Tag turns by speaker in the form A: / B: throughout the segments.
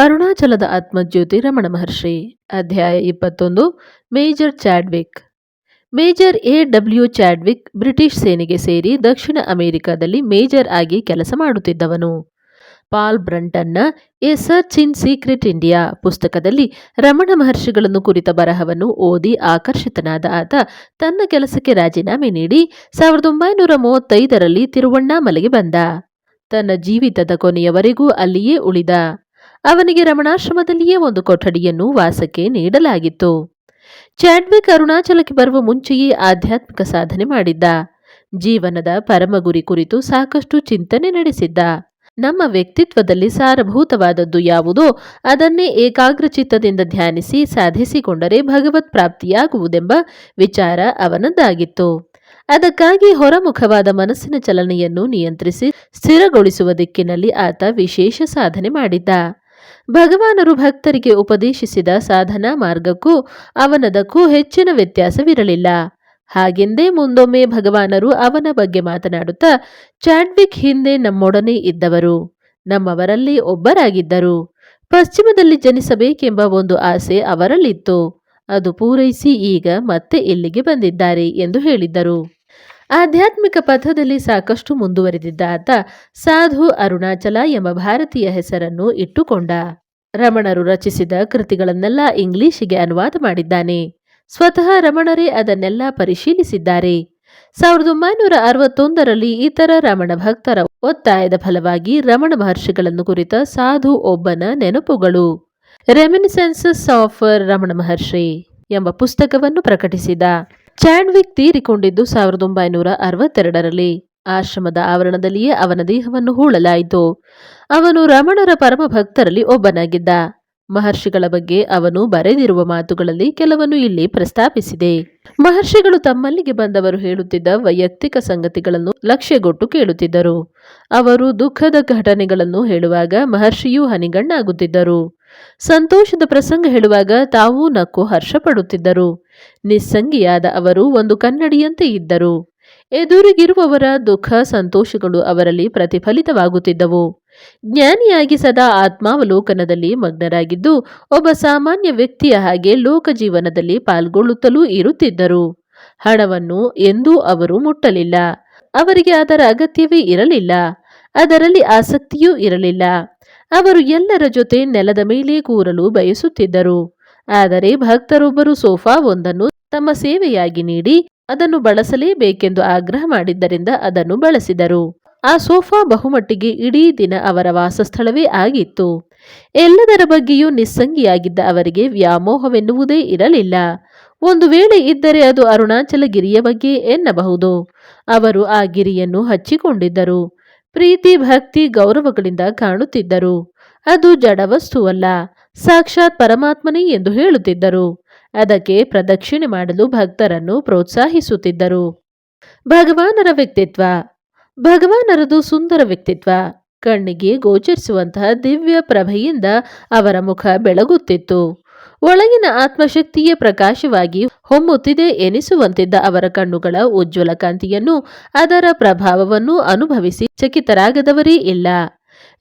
A: ಅರುಣಾಚಲದ ಆತ್ಮಜ್ಯೋತಿ ರಮಣ ಮಹರ್ಷಿ, ಅಧ್ಯಾಯ ಇಪ್ಪತ್ತೊಂದು, major Chadwick. Major A W Chadwick British ಸೇನೆಗೆ ಸೇರಿ ದಕ್ಷಿಣ ಅಮೆರಿಕದಲ್ಲಿ ಮೇಜರ್ ಆಗಿ ಕೆಲಸ ಮಾಡುತ್ತಿದ್ದವನು. Paul ಬ್ರಂಟನ್ನ A search in secret India ಪುಸ್ತಕದಲ್ಲಿ ರಮಣ ಮಹರ್ಷಿಗಳನ್ನು ಕುರಿತ ಬರಹವನ್ನು ಓದಿ ಆಕರ್ಷಿತನಾದ ಆತ ತನ್ನ ಕೆಲಸಕ್ಕೆ ರಾಜೀನಾಮೆ ನೀಡಿ ಸಾವಿರದ ಒಂಬೈನೂರ ಮೂವತ್ತೈದರಲ್ಲಿ ತಿರುವಣ್ಣಾಮಲೆಗೆ ಬಂದ. ತನ್ನ ಜೀವಿತದ ಕೊನೆಯವರೆಗೂ ಅಲ್ಲಿಯೇ ಉಳಿದ. ಅವನಿಗೆ ರಮಣಾಶ್ರಮದಲ್ಲಿಯೇ ಒಂದು ಕೊಠಡಿಯನ್ನು ವಾಸಕ್ಕೆ ನೀಡಲಾಗಿತ್ತು. ಚಾಡ್ವಿಕ್ ಅರುಣಾಚಲಕ್ಕೆ ಬರುವ ಮುಂಚೆಯೇ ಆಧ್ಯಾತ್ಮಿಕ ಸಾಧನೆ ಮಾಡಿದ್ದ. ಜೀವನದ ಪರಮ ಗುರಿ ಕುರಿತು ಸಾಕಷ್ಟು ಚಿಂತನೆ ನಡೆಸಿದ್ದ. ನಮ್ಮ ವ್ಯಕ್ತಿತ್ವದಲ್ಲಿ ಸಾರಭೂತವಾದದ್ದು ಯಾವುದೋ ಅದನ್ನೇ ಏಕಾಗ್ರಚಿತ್ತದಿಂದ ಧ್ಯಾನಿಸಿ ಸಾಧಿಸಿಕೊಂಡರೆ ಭಗವತ್ ಪ್ರಾಪ್ತಿಯಾಗುವುದೆಂಬ ವಿಚಾರ ಅವನದ್ದಾಗಿತ್ತು. ಅದಕ್ಕಾಗಿ ಹೊರಮುಖವಾದ ಮನಸ್ಸಿನ ಚಲನೆಯನ್ನು ನಿಯಂತ್ರಿಸಿ ಸ್ಥಿರಗೊಳಿಸುವ ದಿಕ್ಕಿನಲ್ಲಿ ಆತ ವಿಶೇಷ ಸಾಧನೆ ಮಾಡಿದ್ದ. ಭಗವಾನರು ಭಕ್ತರಿಗೆ ಉಪದೇಶಿಸಿದ ಸಾಧನಾ ಮಾರ್ಗಕ್ಕೂ ಅವನದಕ್ಕೂ ಹೆಚ್ಚಿನ ವ್ಯತ್ಯಾಸವಿರಲಿಲ್ಲ. ಹಾಗೆಂದೇ ಮುಂದೊಮ್ಮೆ ಭಗವಾನರು ಅವನ ಬಗ್ಗೆ ಮಾತನಾಡುತ್ತಾ, ಚಾಡ್ವಿಕ್ ಹಿಂದೆ ನಮ್ಮೊಡನೆ ಇದ್ದವರು, ನಮ್ಮವರಲ್ಲಿ ಒಬ್ಬರಾಗಿದ್ದರು. ಪಶ್ಚಿಮದಲ್ಲಿ ಜನಿಸಬೇಕೆಂಬ ಒಂದು ಆಸೆ ಅವರಲ್ಲಿತ್ತು. ಅದು ಪೂರೈಸಿ ಈಗ ಮತ್ತೆ ಇಲ್ಲಿಗೆ ಬಂದಿದ್ದಾರೆ ಎಂದು ಹೇಳಿದ್ದರು. ಆಧ್ಯಾತ್ಮಿಕ ಪಥದಲ್ಲಿ ಸಾಕಷ್ಟು ಮುಂದುವರೆದಿದ್ದ ಆತ ಸಾಧು ಅರುಣಾಚಲ ಎಂಬ ಭಾರತೀಯ ಹೆಸರನ್ನು ಇಟ್ಟುಕೊಂಡ. ರಮಣರು ರಚಿಸಿದ ಕೃತಿಗಳನ್ನೆಲ್ಲ ಇಂಗ್ಲಿಶಿಗೆ ಅನುವಾದ ಮಾಡಿದ್ದಾನೆ. ಸ್ವತಃ ರಮಣರೇ ಅದನ್ನೆಲ್ಲ ಪರಿಶೀಲಿಸಿದ್ದಾರೆ. ಸಾವಿರದ ಒಂಬೈನೂರ ಅರವತ್ತೊಂದರಲ್ಲಿ ಇತರ ರಮಣ ಭಕ್ತರ ಒತ್ತಾಯದ ಫಲವಾಗಿ ರಮಣ ಮಹರ್ಷಿಗಳನ್ನು ಕುರಿತ ಸಾಧು ಒಬ್ಬನ ನೆನಪುಗಳು. ರೆಮಿನಿಸೆನ್ಸಸ್ ಆಫ್ ರಮಣ ಮಹರ್ಷಿ ಎಂಬ ಪುಸ್ತಕವನ್ನು ಪ್ರಕಟಿಸಿದ. ಚಾಂಡ್ವಿಕ್ ತೀರಿಕೊಂಡಿದ್ದು ಸಾವಿರದ ಒಂಬೈನೂರ ಅರವತ್ತೆರಡರಲ್ಲಿ. ಆಶ್ರಮದ ಆವರಣದಲ್ಲಿಯೇ ಅವನ ದೇಹವನ್ನು ಹೂಳಲಾಯಿತು. ಅವನು ರಮಣರ ಪರಮ ಭಕ್ತರಲ್ಲಿ ಒಬ್ಬನಾಗಿದ್ದ. ಮಹರ್ಷಿಗಳ ಬಗ್ಗೆ ಅವನು ಬರೆದಿರುವ ಮಾತುಗಳಲ್ಲಿ ಕೆಲವನ್ನು ಇಲ್ಲಿ ಪ್ರಸ್ತಾಪಿಸಿದೆ. ಮಹರ್ಷಿಗಳು ತಮ್ಮಲ್ಲಿಗೆ ಬಂದವರು ಹೇಳುತ್ತಿದ್ದ ವೈಯಕ್ತಿಕ ಸಂಗತಿಗಳನ್ನು ಲಕ್ಷ್ಯಗೊಟ್ಟು ಕೇಳುತ್ತಿದ್ದರು. ಅವರು ದುಃಖದ ಘಟನೆಗಳನ್ನು ಹೇಳುವಾಗ ಮಹರ್ಷಿಯೂ ಹನಿಗಣ್ಣಾಗುತ್ತಿದ್ದರು. ಸಂತೋಷದ ಪ್ರಸಂಗ ಹೇಳುವಾಗ ತಾವೂ ನಕ್ಕು ಹರ್ಷಪಡುತ್ತಿದ್ದರು. ನಿಸ್ಸಂಗಿಯಾದ ಅವರು ಒಂದು ಕನ್ನಡಿಯಂತೆ ಇದ್ದರು. ಎದುರಿಗಿರುವವರ ದುಃಖ, ಸಂತೋಷಗಳು ಅವರಲ್ಲಿ ಪ್ರತಿಫಲಿತವಾಗುತ್ತಿದ್ದವು. ಜ್ಞಾನಿಯಾಗಿ ಸದಾ ಆತ್ಮಾವಲೋಕನದಲ್ಲಿ ಮಗ್ನರಾಗಿದ್ದು, ಒಬ್ಬ ಸಾಮಾನ್ಯ ವ್ಯಕ್ತಿಯ ಹಾಗೆ ಲೋಕ ಜೀವನದಲ್ಲಿ ಪಾಲ್ಗೊಳ್ಳುತ್ತಲೂ ಇರುತ್ತಿದ್ದರು. ಹಣವನ್ನು ಎಂದೂ ಅವರು ಮುಟ್ಟಲಿಲ್ಲ. ಅವರಿಗೆ ಅದರ ಅಗತ್ಯವೇ ಇರಲಿಲ್ಲ. ಅದರಲ್ಲಿ ಆಸಕ್ತಿಯೂ ಇರಲಿಲ್ಲ. ಅವರು ಎಲ್ಲರ ಜೊತೆ ನೆಲದ ಮೇಲೆ ಕೂರಲು ಬಯಸುತ್ತಿದ್ದರು. ಆದರೆ ಭಕ್ತರೊಬ್ಬರು ಸೋಫಾ ಒಂದನ್ನು ತಮ್ಮ ಸೇವೆಯಾಗಿ ನೀಡಿ ಅದನ್ನು ಬಳಸಲೇಬೇಕೆಂದು ಆಗ್ರಹ ಮಾಡಿದ್ದರಿಂದ ಅದನ್ನು ಬಳಸಿದರು. ಆ ಸೋಫಾ ಬಹುಮಟ್ಟಿಗೆ ಇಡೀ ದಿನ ಅವರ ವಾಸಸ್ಥಳವೇ ಆಗಿತ್ತು. ಎಲ್ಲದರ ಬಗ್ಗೆಯೂ ನಿಸ್ಸಂಗಿಯಾಗಿದ್ದ ಅವರಿಗೆ ವ್ಯಾಮೋಹವೆನ್ನುವುದೇ ಇರಲಿಲ್ಲ. ಒಂದು ವೇಳೆ ಇದ್ದರೆ ಅದು ಅರುಣಾಚಲ ಗಿರಿಯ ಬಗ್ಗೆ ಎನ್ನಬಹುದು. ಅವರು ಆ ಗಿರಿಯನ್ನು ಹಚ್ಚಿಕೊಂಡಿದ್ದರು. ಪ್ರೀತಿ, ಭಕ್ತಿ, ಗೌರವಗಳಿಂದ ಕಾಣುತ್ತಿದ್ದರು. ಅದು ಜಡವಸ್ತುವಲ್ಲ ಸಾಕ್ಷಾತ್ ಪರಮಾತ್ಮನೇ ಎಂದು ಹೇಳುತ್ತಿದ್ದರು. ಅದಕ್ಕೆ ಪ್ರದಕ್ಷಿಣೆ ಮಾಡಲು ಭಕ್ತರನ್ನು ಪ್ರೋತ್ಸಾಹಿಸುತ್ತಿದ್ದರು. ಭಗವಾನರ ವ್ಯಕ್ತಿತ್ವ ಭಗವಾನರದು ಸುಂದರ ವ್ಯಕ್ತಿತ್ವ, ಕಣ್ಣಿಗೆ ಗೋಚರಿಸುವಂತಹ ದಿವ್ಯ ಪ್ರಭೆಯಿಂದ ಅವರ ಮುಖ ಬೆಳಗುತ್ತಿತ್ತು. ಒಳಗಿನ ಆತ್ಮಶಕ್ತಿಯೇ ಪ್ರಕಾಶವಾಗಿ ಹೊಮ್ಮುತ್ತಿದೆ ಎನಿಸುವಂತಿದ್ದ ಅವರ ಕಣ್ಣುಗಳ ಉಜ್ವಲ ಕಾಂತಿಯನ್ನು, ಅದರ ಪ್ರಭಾವವನ್ನು ಅನುಭವಿಸಿ ಚಕಿತರಾಗದವರೇ ಇಲ್ಲ.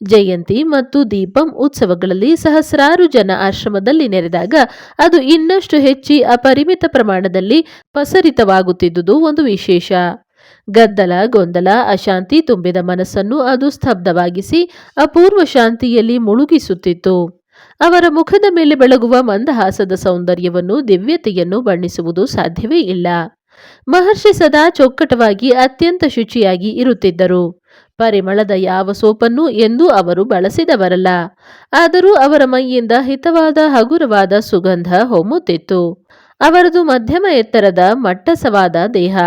A: ಜಯಂತಿ ಮತ್ತು ದೀಪಂ ಉತ್ಸವಗಳಲ್ಲಿ ಸಹಸ್ರಾರು ಜನ ಆಶ್ರಮದಲ್ಲಿ ನೆರೆದಾಗ ಅದು ಇನ್ನಷ್ಟು ಹೆಚ್ಚಿ ಅಪರಿಮಿತ ಪ್ರಮಾಣದಲ್ಲಿ ಪಸರಿತವಾಗುತ್ತಿದ್ದುದು ಒಂದು ವಿಶೇಷ. ಗದ್ದಲ, ಗೊಂದಲ, ಅಶಾಂತಿ ತುಂಬಿದ ಮನಸ್ಸನ್ನು ಅದು ಸ್ತಬ್ಧವಾಗಿಸಿ ಅಪೂರ್ವ ಶಾಂತಿಯಲ್ಲಿ ಮುಳುಗಿಸುತ್ತಿತ್ತು. ಅವರ ಮುಖದ ಮೇಲೆ ಬೆಳಗುವ ಮಂದಹಾಸದ ಸೌಂದರ್ಯವನ್ನು, ದಿವ್ಯತೆಯನ್ನು ಬಣ್ಣಿಸುವುದು ಸಾಧ್ಯವೇ ಇಲ್ಲ. ಮಹರ್ಷಿ ಸದಾ ಚೊಕ್ಕಟವಾಗಿ ಅತ್ಯಂತ ಶುಚಿಯಾಗಿ ಇರುತ್ತಿದ್ದರು. ಪರಿಮಳದ ಯಾವ ಸೋಪನ್ನು ಎಂದೂ ಅವರು ಬಳಸಿದವರಲ್ಲ. ಆದರೂ ಅವರ ಮೈಯಿಂದ ಹಿತವಾದ ಹಗುರವಾದ ಸುಗಂಧ ಹೊಮ್ಮುತ್ತಿತ್ತು. ಅವರದು ಮಧ್ಯಮ ಎತ್ತರದ ಮಟ್ಟಸವಾದ ದೇಹ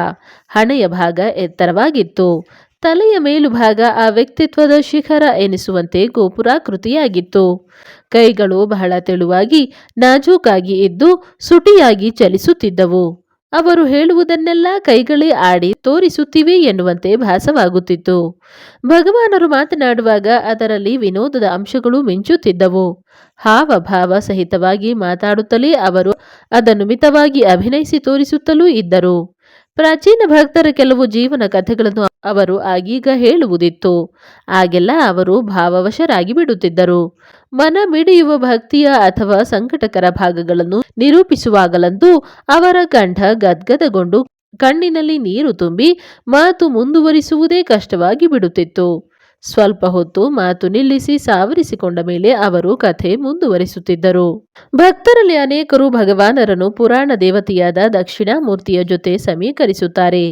A: ಹಣೆಯ ಭಾಗ ಎತ್ತರವಾಗಿತ್ತು. ತಲೆಯ ಮೇಲುಭಾಗ ಆ ವ್ಯಕ್ತಿತ್ವದ ಶಿಖರ ಎನಿಸುವಂತೆ ಗೋಪುರಾಕೃತಿಯಾಗಿತ್ತು. ಕೈಗಳು ಬಹಳ ತೆಳುವಾಗಿ ನಾಜೂಕಾಗಿ ಇದ್ದು ಸುಟಿಯಾಗಿ ಚಲಿಸುತ್ತಿದ್ದವು. ಅವರು ಹೇಳುವುದನ್ನೆಲ್ಲ ಕೈಗಳೇ ಆಡಿ ತೋರಿಸುತ್ತಿವೆ ಎನ್ನುವಂತೆ ಭಾಸವಾಗುತ್ತಿತ್ತು. ಭಗವಾನರು ಮಾತನಾಡುವಾಗ ಅದರಲ್ಲಿ ವಿನೋದದ ಅಂಶಗಳು ಮಿಂಚುತ್ತಿದ್ದವು. ಹಾವಭಾವ ಸಹಿತವಾಗಿ ಮಾತಾಡುತ್ತಲೇ ಅವರು ಅದನ್ನು ಮಿತವಾಗಿ ಅಭಿನಯಿಸಿ ತೋರಿಸುತ್ತಲೂ ಇದ್ದರು. ಪ್ರಾಚೀನ ಭಕ್ತರ ಕೆಲವು ಜೀವನ ಕಥೆಗಳನ್ನು ಅವರು ಆಗೀಗ ಹೇಳುವುದಿತ್ತು. ಆಗೆಲ್ಲ ಅವರು ಭಾವವಶರಾಗಿ ಬಿಡುತ್ತಿದ್ದರು. ಮನ ಮಿಡಿಯುವ ಭಕ್ತಿಯ ಅಥವಾ ಸಂಕಟಕರ ಭಾಗಗಳನ್ನು ನಿರೂಪಿಸುವಾಗಲಂತೂ ಅವರ ಕಂಠ ಗದ್ಗದಗೊಂಡು ಕಣ್ಣಿನಲ್ಲಿ ನೀರು ತುಂಬಿ ಮಾತು ಮುಂದುವರಿಸುವುದೇ ಕಷ್ಟವಾಗಿ ಬಿಡುತ್ತಿತ್ತು. ಸ್ವಲ್ಪ ಹೊತ್ತು ಮಾತು ನಿಲ್ಲಿಸಿ ಸಾವರಿಸಿಕೊಂಡ ಮೇಲೆ ಅವರು ಕಥೆ ಮುಂದುವರಿಸುತ್ತಿದ್ದರು. ಭಕ್ತರಲ್ಲಿ ಅನೇಕರು ಭಗವಾನರನ್ನು ಪುರಾಣ ದೇವತೆಯಾದ ದಕ್ಷಿಣಾಮೂರ್ತಿಯ ಜೊತೆ ಸಮೀಕರಿಸುತ್ತಾರೆ.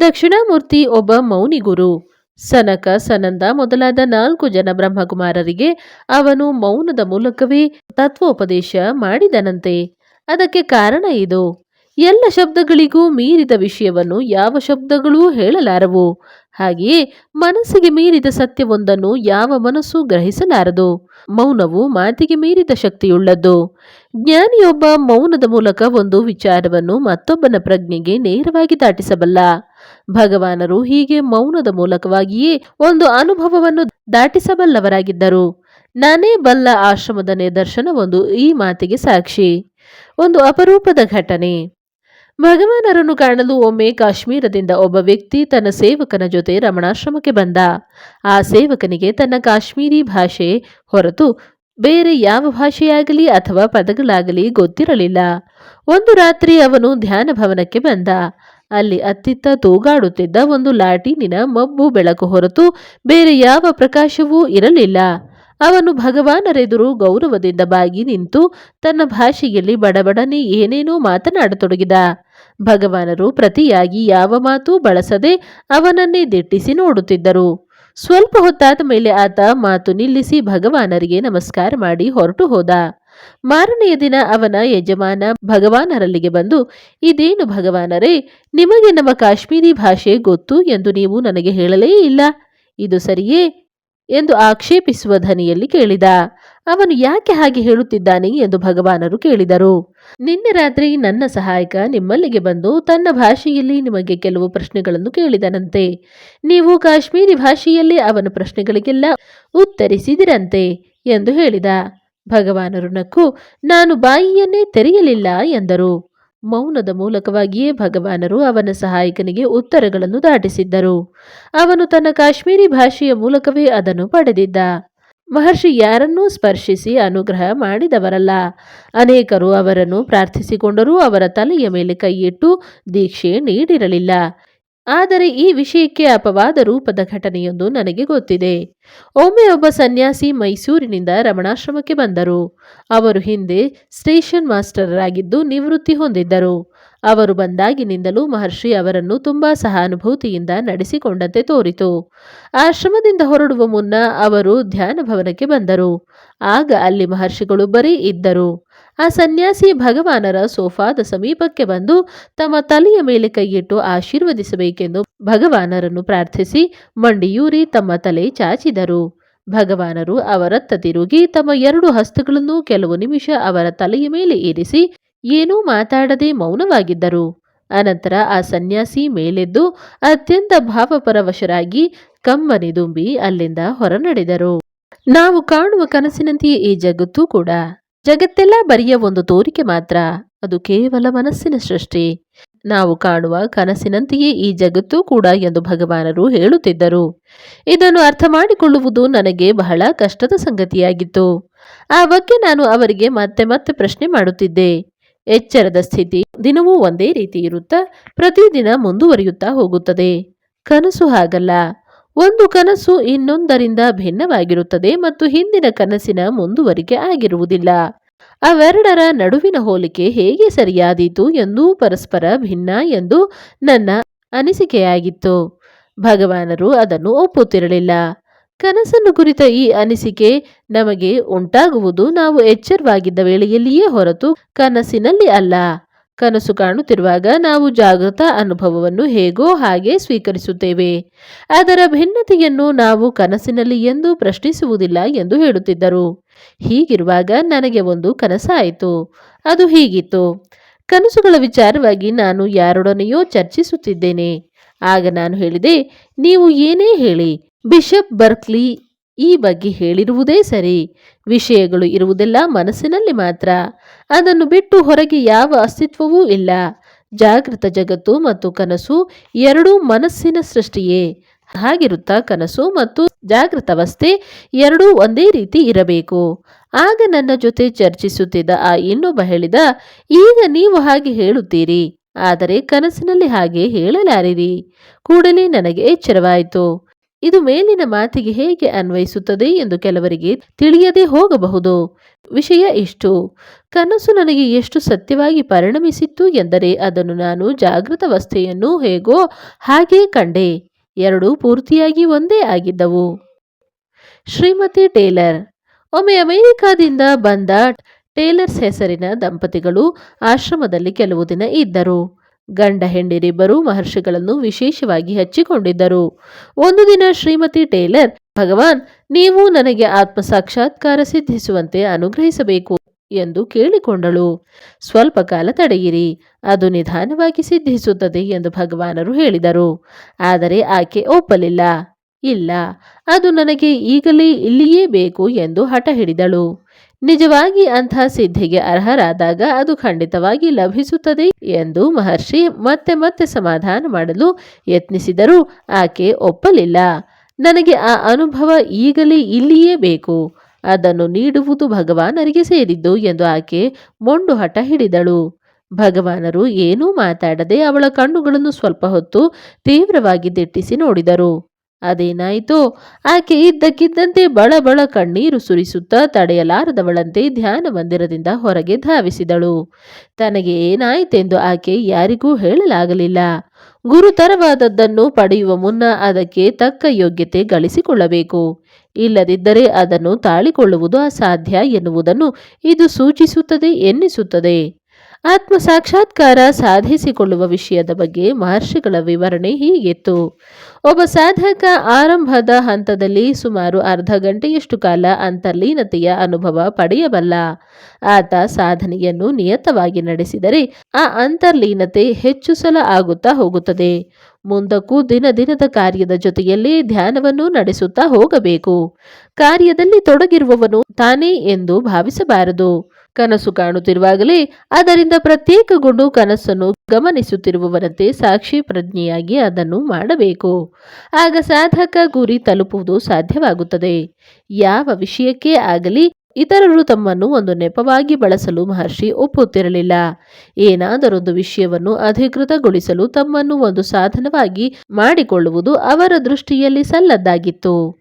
A: ದಕ್ಷಿಣಾಮೂರ್ತಿ ಒಬ್ಬ ಮೌನಿಗುರು ಸನಕ, ಸನಂದ ಮೊದಲಾದ ನಾಲ್ಕು ಜನ ಬ್ರಹ್ಮಕುಮಾರರಿಗೆ ಅವನು ಮೌನದ ಮೂಲಕವೇ ತತ್ವೋಪದೇಶ ಮಾಡಿದನಂತೆ. ಅದಕ್ಕೆ ಕಾರಣ ಇದು. ಎಲ್ಲ ಶಬ್ದಗಳಿಗೂ ಮೀರಿದ ವಿಷಯವನ್ನು ಯಾವ ಶಬ್ದಗಳೂ ಹೇಳಲಾರವು. ಹಾಗೆಯೇ ಮನಸ್ಸಿಗೆ ಮೀರಿದ ಸತ್ಯವೊಂದನ್ನು ಯಾವ ಮನಸ್ಸು ಗ್ರಹಿಸಲಾರದು. ಮೌನವು ಮಾತಿಗೆ ಮೀರಿದ ಶಕ್ತಿಯುಳ್ಳದ್ದು. ಜ್ಞಾನಿಯೊಬ್ಬ ಮೌನದ ಮೂಲಕ ಒಂದು ವಿಚಾರವನ್ನು ಮತ್ತೊಬ್ಬನ ಪ್ರಜ್ಞೆಗೆ ನೇರವಾಗಿ ದಾಟಿಸಬಲ್ಲ. ಭಗವಾನರು ಹೀಗೆ ಮೌನದ ಮೂಲಕವಾಗಿಯೇ ಒಂದು ಅನುಭವವನ್ನು ದಾಟಿಸಬಲ್ಲವರಾಗಿದ್ದರು. ನಾನೇ ಬಲ್ಲ ಆಶ್ರಮದ ನಿದರ್ಶನವೊಂದು ಈ ಮಾತಿಗೆ ಸಾಕ್ಷಿ. ಒಂದು ಅಪರೂಪದ ಘಟನೆ. ಭಗವಾನರನ್ನು ಕಾಣಲು ಒಮ್ಮೆ ಕಾಶ್ಮೀರದಿಂದ ಒಬ್ಬ ವ್ಯಕ್ತಿ ತನ್ನ ಸೇವಕನ ಜೊತೆ ರಮಣಾಶ್ರಮಕ್ಕೆ ಬಂದ. ಆ ಸೇವಕನಿಗೆ ತನ್ನ ಕಾಶ್ಮೀರಿ ಭಾಷೆ ಹೊರತು ಬೇರೆ ಯಾವ ಭಾಷೆಯಾಗಲಿ ಅಥವಾ ಪದಗಳಾಗಲಿ ಗೊತ್ತಿರಲಿಲ್ಲ. ಒಂದು ರಾತ್ರಿ ಅವನು ಧ್ಯಾನ ಭವನಕ್ಕೆ ಬಂದ. ಅಲ್ಲಿ ಅತ್ತಿತ್ತ ತೂಗಾಡುತ್ತಿದ್ದ ಒಂದು ಲಾಟೀನಿನ ಮಬ್ಬು ಬೆಳಕು ಹೊರತು ಬೇರೆ ಯಾವ ಪ್ರಕಾಶವೂ ಇರಲಿಲ್ಲ. ಅವನು ಭಗವಾನರೆದುರು ಗೌರವದಿಂದ ಬಾಗಿ ನಿಂತು ತನ್ನ ಭಾಷೆಯಲ್ಲಿ ಬಡಬಡನೆ ಏನೇನೋ ಮಾತನಾಡತೊಡಗಿದ. ಭಗವಾನರು ಪ್ರತಿಯಾಗಿ ಯಾವ ಮಾತೂ ಬಳಸದೆ ಅವನನ್ನೇ ದಿಟ್ಟಿಸಿ ನೋಡುತ್ತಿದ್ದರು. ಸ್ವಲ್ಪ ಹೊತ್ತಾದ ಮೇಲೆ ಆತ ಮಾತು ನಿಲ್ಲಿಸಿ ಭಗವಾನರಿಗೆ ನಮಸ್ಕಾರ ಮಾಡಿ ಹೊರಟು ಹೋದ. ಮಾರನೆಯ ದಿನ ಅವನ ಯಜಮಾನ ಭಗವಾನರಲ್ಲಿಗೆ ಬಂದು, ಇದೇನು ಭಗವಾನರೇ ನಿಮಗೆ ನಮ್ಮ ಕಾಶ್ಮೀರಿ ಭಾಷೆ ಗೊತ್ತು ಎಂದು ನೀವು ನನಗೆ ಹೇಳಲೇ ಇಲ್ಲ. ಇದು ಸರಿಯೇ? ಎಂದು ಆಕ್ಷೇಪಿಸುವ ಧ್ವನಿಯಲ್ಲಿ ಕೇಳಿದ. ಅವನು ಯಾಕೆ ಹಾಗೆ ಹೇಳುತ್ತಿದ್ದಾನೆ ಎಂದು ಭಗವಾನರು ಕೇಳಿದರು. ನಿನ್ನೆ ರಾತ್ರಿ ನನ್ನ ಸಹಾಯಕ ನಿಮ್ಮಲ್ಲಿಗೆ ಬಂದು ತನ್ನ ಭಾಷೆಯಲ್ಲಿ ನಿಮಗೆ ಕೆಲವು ಪ್ರಶ್ನೆಗಳನ್ನು ಕೇಳಿದನಂತೆ. ನೀವು ಕಾಶ್ಮೀರಿ ಭಾಷೆಯಲ್ಲಿ ಅವನ ಪ್ರಶ್ನೆಗಳಿಗೆಲ್ಲ ಉತ್ತರಿಸಿದಿರಂತೆ ಎಂದು ಹೇಳಿದ. ಭಗವಾನರು ನಕ್ಕು, ನಾನು ಬಾಯಿಯನ್ನೇ ತೆರೆಯಲಿಲ್ಲ ಎಂದರು. ಮೌನದ ಮೂಲಕವಾಗಿಯೇ ಭಗವಾನರು ಅವನ ಸಹಾಯಕನಿಗೆ ಉತ್ತರಗಳನ್ನು ದಾಟಿಸಿದ್ದರು. ಅವನು ತನ್ನ ಕಾಶ್ಮೀರಿ ಭಾಷೆಯ ಮೂಲಕವೇ ಅದನ್ನು ಪಡೆದಿದ್ದ. ಮಹರ್ಷಿ ಯಾರನ್ನೂ ಸ್ಪರ್ಶಿಸಿ ಅನುಗ್ರಹ ಮಾಡಿದವರಲ್ಲ. ಅನೇಕರು ಅವರನ್ನು ಪ್ರಾರ್ಥಿಸಿಕೊಂಡರೂ ಅವರ ತಲೆಯ ಮೇಲೆ ಕೈಯಿಟ್ಟು ದೀಕ್ಷೆ ನೀಡಿರಲಿಲ್ಲ. ಆದರೆ ಈ ವಿಷಯಕ್ಕೆ ಅಪವಾದ ರೂಪದ ಘಟನೆಯೊಂದು ನನಗೆ ಗೊತ್ತಿದೆ. ಒಮ್ಮೆ ಒಬ್ಬ ಸನ್ಯಾಸಿ ಮೈಸೂರಿನಿಂದ ರಮಣಾಶ್ರಮಕ್ಕೆ ಬಂದರು. ಅವರು ಹಿಂದೆ ಸ್ಟೇಷನ್ ಮಾಸ್ಟರರಾಗಿದ್ದು ನಿವೃತ್ತಿ ಹೊಂದಿದ್ದರು. ಅವರು ಬಂದಾಗಿನಿಂದಲೂ ಮಹರ್ಷಿ ಅವರನ್ನು ತುಂಬಾ ಸಹಾನುಭೂತಿಯಿಂದ ನಡೆಸಿಕೊಂಡಂತೆ ತೋರಿತು. ಆಶ್ರಮದಿಂದ ಹೊರಡುವ ಮುನ್ನ ಅವರು ಧ್ಯಾನ ಭವನಕ್ಕೆ ಬಂದರು. ಆಗ ಅಲ್ಲಿ ಮಹರ್ಷಿಗಳು ಬರೀ ಇದ್ದರು. ಆ ಸನ್ಯಾಸಿ ಭಗವಾನರ ಸೋಫಾದ ಸಮೀಪಕ್ಕೆ ಬಂದು ತಮ್ಮ ತಲೆಯ ಮೇಲೆ ಕೈಯಿಟ್ಟು ಆಶೀರ್ವದಿಸಬೇಕೆಂದು ಭಗವಾನರನ್ನು ಪ್ರಾರ್ಥಿಸಿ ಮಂಡಿಯೂರಿ ತಮ್ಮ ತಲೆ ಚಾಚಿದರು. ಭಗವಾನರು ಅವರತ್ತ ತಿರುಗಿ ತಮ್ಮ ಎರಡು ಹಸ್ತಗಳನ್ನು ಕೆಲವು ನಿಮಿಷ ಅವರ ತಲೆಯ ಮೇಲೆ ಇರಿಸಿ ಏನೂ ಮಾತಾಡದೆ ಮೌನವಾಗಿದ್ದರು. ಅನಂತರ ಆ ಸನ್ಯಾಸಿ ಮೇಲೆದ್ದು ಅತ್ಯಂತ ಭಾವಪರವಶರಾಗಿ ಕಮ್ಮನಿದುಂಬಿ ಅಲ್ಲಿಂದ ಹೊರನಡೆದರು. ನಾವು ಕಾಣುವ ಕನಸಿನಂತೆಯೇ ಈ ಜಗತ್ತು ಕೂಡ. ಜಗತ್ತೆಲ್ಲ ಬರಿಯ ಒಂದು ತೋರಿಕೆ ಮಾತ್ರ. ಅದು ಕೇವಲ ಮನಸ್ಸಿನ ಸೃಷ್ಟಿ. ನಾವು ಕಾಣುವ ಕನಸಿನಂತೆಯೇ ಈ ಜಗತ್ತು ಕೂಡ ಎಂದು ಭಗವಾನರು ಹೇಳುತ್ತಿದ್ದರು. ಇದನ್ನು ಅರ್ಥ ಮಾಡಿಕೊಳ್ಳುವುದು ನನಗೆ ಬಹಳ ಕಷ್ಟದ ಸಂಗತಿಯಾಗಿತ್ತು. ಆ ಬಗ್ಗೆ ನಾನು ಅವರಿಗೆ ಮತ್ತೆ ಮತ್ತೆ ಪ್ರಶ್ನೆ ಮಾಡುತ್ತಿದ್ದೆ. ಎಚ್ಚರದ ಸ್ಥಿತಿ ದಿನವೂ ಒಂದೇ ರೀತಿ ಇರುತ್ತಾ, ಪ್ರತಿದಿನ ಮುಂದುವರಿಯುತ್ತಾ ಹೋಗುತ್ತದೆ. ಕನಸು ಹಾಗಲ್ಲ. ಒಂದು ಕನಸು ಇನ್ನೊಂದರಿಂದ ಭಿನ್ನವಾಗಿರುತ್ತದೆ ಮತ್ತು ಹಿಂದಿನ ಕನಸಿನ ಮುಂದುವರಿಕೆ ಆಗಿರುವುದಿಲ್ಲ. ಅವೆರಡರ ನಡುವಿನ ಹೋಲಿಕೆ ಹೇಗೆ ಸರಿಯಾದೀತು ಎಂದೂ ಪರಸ್ಪರ ಭಿನ್ನ ಎಂದು ನನ್ನ ಅನಿಸಿಕೆಯಾಗಿತ್ತು. ಭಗವಾನರು ಅದನ್ನು ಒಪ್ಪುತ್ತಿರಲಿಲ್ಲ. ಕನಸನ್ನು ಕುರಿತ ಈ ಅನಿಸಿಕೆ ನಮಗೆ ಉಂಟಾಗುವುದು ನಾವು ಎಚ್ಚರವಾಗಿದ್ದ ವೇಳೆಯಲ್ಲಿಯೇ ಹೊರತು ಕನಸಿನಲ್ಲಿ ಅಲ್ಲ. ಕನಸು ಕಾಣುತ್ತಿರುವಾಗ ನಾವು ಜಾಗೃತ ಅನುಭವವನ್ನು ಹೇಗೋ ಹಾಗೆ ಸ್ವೀಕರಿಸುತ್ತೇವೆ. ಅದರ ಭಿನ್ನತೆಯನ್ನು ನಾವು ಕನಸಿನಲ್ಲಿ ಎಂದು ಪ್ರಶ್ನಿಸುವುದಿಲ್ಲ ಎಂದು ಹೇಳುತ್ತಿದ್ದರು. ಹೀಗಿರುವಾಗ ನನಗೆ ಒಂದು ಕನಸಾಯಿತು. ಅದು ಹೀಗಿತ್ತು. ಕನಸುಗಳ ವಿಚಾರವಾಗಿ ನಾನು ಯಾರೊಡನೆಯೋ ಚರ್ಚಿಸುತ್ತಿದ್ದೇನೆ. ಆಗ ನಾನು ಹೇಳಿದೆ, ನೀವು ಏನೇ ಹೇಳಿ, ಬಿಷಪ್ ಬರ್ಕ್ಲಿ ಈ ಬಗ್ಗೆ ಹೇಳಿರುವುದೇ ಸರಿ. ವಿಷಯಗಳು ಇರುವುದೆಲ್ಲ ಮನಸ್ಸಿನಲ್ಲಿ ಮಾತ್ರ. ಅದನ್ನು ಬಿಟ್ಟು ಹೊರಗೆ ಯಾವ ಅಸ್ತಿತ್ವವೂ ಇಲ್ಲ. ಜಾಗೃತ ಜಗತ್ತು ಮತ್ತು ಕನಸು ಎರಡೂ ಮನಸ್ಸಿನ ಸೃಷ್ಟಿಯೇ. ಹಾಗಿರುತ್ತಾ ಕನಸು ಮತ್ತು ಜಾಗೃತವಸ್ಥೆ ಎರಡೂ ಒಂದೇ ರೀತಿ ಇರಬೇಕು. ಆಗ ನನ್ನ ಜೊತೆ ಚರ್ಚಿಸುತ್ತಿದ್ದ ಆ ಇನ್ನೊಬ್ಬ ಹೇಳಿದ, ಈಗ ನೀವು ಹಾಗೆ ಹೇಳುತ್ತೀರಿ. ಆದರೆ ಕನಸಿನಲ್ಲಿ ಹಾಗೆ ಹೇಳಲಾರಿರಿ. ಕೂಡಲೇ ನನಗೆ ಎಚ್ಚರವಾಯಿತು. ಇದು ಮೇಲಿನ ಮಾತಿಗೆ ಹೇಗೆ ಅನ್ವಯಿಸುತ್ತದೆ ಎಂದು ಕೆಲವರಿಗೆ ತಿಳಿಯದೇ ಹೋಗಬಹುದು. ವಿಷಯ ಇಷ್ಟು. ಕನಸು ನನಗೆ ಎಷ್ಟು ಸತ್ಯವಾಗಿ ಪರಿಣಮಿಸಿತ್ತು ಎಂದರೆ ಅದನ್ನು ನಾನು ಜಾಗೃತವಸ್ಥೆಯನ್ನು ಹೇಗೋ ಹಾಗೇ ಕಂಡೆ. ಎರಡೂ ಪೂರ್ತಿಯಾಗಿ ಒಂದೇ ಆಗಿದ್ದವು. ಶ್ರೀಮತಿ ಟೇಲರ್. ಒಮ್ಮೆ ಅಮೆರಿಕಾದಿಂದ ಬಂದ ಟೇಲರ್ಸ್ ಹೆಸರಿನ ದಂಪತಿಗಳು ಆಶ್ರಮದಲ್ಲಿ ಕೆಲವು ದಿನ ಇದ್ದರು. ಗಂಡ ಹೆಂಡಿರಿಬ್ಬರು ಮಹರ್ಷಿಗಳನ್ನು ವಿಶೇಷವಾಗಿ ಹಚ್ಚಿಕೊಂಡಿದ್ದರು. ಒಂದು ದಿನ ಶ್ರೀಮತಿ ಟೇಲರ್, ಭಗವಾನ್, ನೀವು ನನಗೆ ಆತ್ಮ ಸಾಕ್ಷಾತ್ಕಾರ ಸಿದ್ಧಿಸುವಂತೆ ಅನುಗ್ರಹಿಸಬೇಕು ಎಂದು ಕೇಳಿಕೊಂಡಳು. ಸ್ವಲ್ಪ ಕಾಲ ತಡೆಯಿರಿ, ಅದು ನಿಧಾನವಾಗಿ ಸಿದ್ಧಿಸುತ್ತದೆ ಎಂದು ಭಗವಾನರು ಹೇಳಿದರು. ಆದರೆ ಆಕೆ ಒಪ್ಪಲಿಲ್ಲ. ಇಲ್ಲ, ಅದು ನನಗೆ ಈಗಲೇ ಇಲ್ಲಿಯೇ ಬೇಕು ಎಂದು ಹಠ ಹಿಡಿದಳು. ನಿಜವಾಗಿ ಅಂಥ ಸಿದ್ಧಿಗೆ ಅರ್ಹರಾದಾಗ ಅದು ಖಂಡಿತವಾಗಿ ಲಭಿಸುತ್ತದೆ ಎಂದು ಮಹರ್ಷಿ ಮತ್ತೆ ಮತ್ತೆ ಸಮಾಧಾನ ಮಾಡಲು ಯತ್ನಿಸಿದರೂ. ಆಕೆ ಒಪ್ಪಲಿಲ್ಲ. ನನಗೆ ಆ ಅನುಭವ ಈಗಲೇ ಇಲ್ಲಿಯೇ ಬೇಕು. ಅದನ್ನು ನೀಡುವುದು ಭಗವಾನರಿಗೆ ಸೇರಿದ್ದು ಎಂದು ಆಕೆ ಮೊಂಡು ಹಠ ಹಿಡಿದಳು. ಭಗವಾನರು ಏನೂ ಮಾತಾಡದೆ ಅವಳ ಕಣ್ಣುಗಳನ್ನು ಸ್ವಲ್ಪ ಹೊತ್ತು ತೀವ್ರವಾಗಿ ದಿಟ್ಟಿಸಿ ನೋಡಿದರು. ಅದೇನಾಯಿತೋ? ಆಕೆ ಇದ್ದಕ್ಕಿದ್ದಂತೆ ಬಳಬಳ ಕಣ್ಣೀರು ಸುರಿಸುತ್ತಾ ತಡೆಯಲಾರದವಳಂತೆ ಧ್ಯಾನ ಮಂದಿರದಿಂದ ಹೊರಗೆ ಧಾವಿಸಿದಳು. ತನಗೆ ಏನಾಯಿತೆಂದು ಆಕೆ ಯಾರಿಗೂ ಹೇಳಲಾಗಲಿಲ್ಲ. ಗುರುತರವಾದದ್ದನ್ನು ಪಡೆಯುವ ಮುನ್ನ ಅದಕ್ಕೆ ತಕ್ಕ ಯೋಗ್ಯತೆ ಗಳಿಸಿಕೊಳ್ಳಬೇಕು. ಇಲ್ಲದಿದ್ದರೆ ಅದನ್ನು ತಾಳಿಕೊಳ್ಳುವುದು ಅಸಾಧ್ಯ ಎನ್ನುವುದನ್ನು ಇದು ಸೂಚಿಸುತ್ತದೆ ಎನ್ನಿಸುತ್ತದೆ. ಆತ್ಮ ಸಾಕ್ಷಾತ್ಕಾರ ಸಾಧಿಸಿಕೊಳ್ಳುವ ವಿಷಯದ ಬಗ್ಗೆ ಮಹರ್ಷಿಗಳ ವಿವರಣೆ ಹೀಗಿತ್ತು. ಒಬ್ಬ ಸಾಧಕ ಆರಂಭದ ಹಂತದಲ್ಲಿ ಸುಮಾರು ಅರ್ಧ ಗಂಟೆಯಷ್ಟು ಕಾಲ ಅಂತರ್ಲೀನತೆಯ ಅನುಭವ ಪಡೆಯಬಲ್ಲ. ಆತ ಸಾಧನೆಯನ್ನು ನಿಯತವಾಗಿ ನಡೆಸಿದರೆ ಆ ಅಂತರ್ಲೀನತೆ ಹೆಚ್ಚು ಸಲ ಆಗುತ್ತಾ ಹೋಗುತ್ತದೆ. ಮುಂದಕ್ಕೂ ದಿನ ದಿನದ ಕಾರ್ಯದ ಜೊತೆಯಲ್ಲಿ ಧ್ಯಾನವನ್ನು ನಡೆಸುತ್ತಾ ಹೋಗಬೇಕು. ಕಾರ್ಯದಲ್ಲಿ ತೊಡಗಿರುವವನು ತಾನೇ ಎಂದು ಭಾವಿಸಬಾರದು. ಕನಸು ಕಾಣುತ್ತಿರುವಾಗಲೇ ಅದರಿಂದ ಪ್ರತ್ಯೇಕಗೊಂಡು ಕನಸನ್ನು ಗಮನಿಸುತ್ತಿರುವವರಂತೆ ಸಾಕ್ಷಿ ಪ್ರಜ್ಞೆಯಾಗಿ ಅದನ್ನು ಮಾಡಬೇಕು. ಆಗ ಸಾಧಕ ಗುರಿ ತಲುಪುವುದು ಸಾಧ್ಯವಾಗುತ್ತದೆ. ಯಾವ ವಿಷಯಕ್ಕೆ ಆಗಲಿ ಇತರರು ತಮ್ಮನ್ನು ಒಂದು ನೆಪವಾಗಿ ಬಳಸಲು ಮಹರ್ಷಿ ಒಪ್ಪುತ್ತಿರಲಿಲ್ಲ. ಏನಾದರೊಂದು ವಿಷಯವನ್ನು ಅಧಿಕೃತಗೊಳಿಸಲು ತಮ್ಮನ್ನು ಒಂದು ಸಾಧನವಾಗಿ ಮಾಡಿಕೊಳ್ಳುವುದು ಅವರ ದೃಷ್ಟಿಯಲ್ಲಿ ಸಲ್ಲದ್ದಾಗಿತ್ತು.